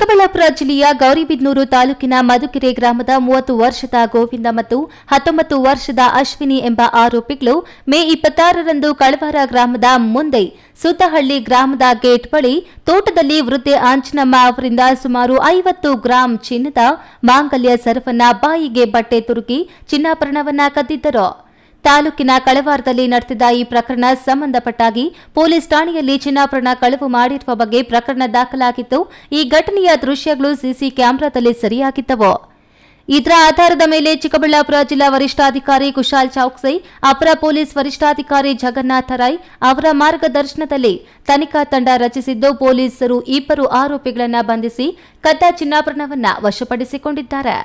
ಜಿಲ್ಲೆಯ ಗೌರಿಬಿದನೂರು ತಾಲೂಕಿನ ಮಧುಕೆರೆ ಗ್ರಾಮದ ಮೂವತ್ತು ವರ್ಷದ ಗೋವಿಂದ ಮತ್ತು ಹತ್ತೊಂಬತ್ತು ವರ್ಷದ ಅಶ್ವಿನಿ ಎಂಬ ಆರೋಪಿಗಳು ಮೇ ಇಪ್ಪತ್ತಾರರಂದು ಕಳವಾರ ಗ್ರಾಮದ ಮುಂದೆ ಸುತ್ತಹಳ್ಳಿ ಗ್ರಾಮದ ಗೇಟ್ ಬಳಿ ತೋಟದಲ್ಲಿ ವೃದ್ಧೆ ಆಂಜನಮ್ಮ ಅವರಿಂದ ಸುಮಾರು ಐವತ್ತು ಗ್ರಾಂ ಚಿನ್ನದ ಮಾಂಗಲ್ಯ ಸರವನ್ನ ಬಾಯಿಗೆ ಬಟ್ಟೆ ತುರುಕಿ ಚಿನ್ನಾಭರಣವನ್ನ ಕದ್ದಿದ್ದರು. ತಾಲೂಕಿನ ಕಳವಾರದಲ್ಲಿ ನಡೆದಿದ್ದ ಈ ಪ್ರಕರಣ ಸಂಬಂಧಪಟ್ಟಾಗಿ ಪೊಲೀಸ್ ಠಾಣೆಯಲ್ಲಿ ಚಿನ್ನಾಭರಣ ಕಳವು ಮಾಡಿರುವ ಬಗ್ಗೆ ಪ್ರಕರಣ ದಾಖಲಾಗಿತ್ತು ಈ ಘಟನೆಯ ದೃಶ್ಯಗಳು ಸಿಸಿ ಕ್ಯಾಮೆರಾದಲ್ಲಿ ಸರಿಯಾಗಿದ್ದವು. ಇದರ ಆಧಾರದ ಮೇಲೆ ಚಿಕ್ಕಬಳ್ಳಾಪುರ ಜಿಲ್ಲಾ ವರಿಷ್ಠಾಧಿಕಾರಿ ಕುಶಾಲ್ ಚೌಕ್ಸೈ, ಅಪರ ಪೊಲೀಸ್ ವರಿಷ್ಠಾಧಿಕಾರಿ ಜಗನ್ನಾಥ ರಾಯ್ ಅವರ ಮಾರ್ಗದರ್ಶನದಲ್ಲಿ ತನಿಖಾ ತಂಡ ರಚಿಸಿದ್ದು, ಪೊಲೀಸರು ಇಬ್ಬರು ಆರೋಪಿಗಳನ್ನು ಬಂಧಿಸಿ ಕದ್ದ ಚಿನ್ನಾಭರಣವನ್ನು ವಶಪಡಿಸಿಕೊಂಡಿದ್ದಾರೆ.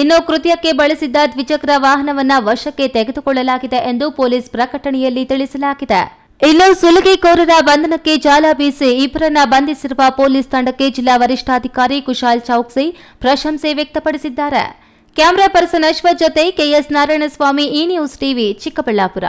ಇನ್ನು ಕೃತ್ಯಕ್ಕೆ ಬಳಸಿದ್ದ ದ್ವಿಚಕ್ರ ವಾಹನವನ್ನ ವಶಕ್ಕೆ ತೆಗೆದುಕೊಳ್ಳಲಾಗಿದೆ ಎಂದು ಪೊಲೀಸ್ ಪ್ರಕಟಣೆಯಲ್ಲಿ ತಿಳಿಸಲಾಗಿದೆ. ಇನ್ನು ಸುಲಿಗೆಕೋರರ ಬಂಧನಕ್ಕೆ ಜಾಲ ಬೀಸಿ ಇಬ್ಬರನ್ನ ಬಂಧಿಸಿರುವ ಪೊಲೀಸ್ ತಂಡಕ್ಕೆ ಜಿಲ್ಲಾ ವರಿಷ್ಠಾಧಿಕಾರಿ ಕುಶಾಲ್ ಚೌಕ್ಸಿ ಪ್ರಶಂಸೆ ವ್ಯಕ್ತಪಡಿಸಿದ್ದಾರೆ. ಕ್ಯಾಮರಾ ಪರ್ಸನ್ ಅಶ್ವಥ್ ಜೊತೆ KS Narayanaswamy E news TV Chikkaballapura.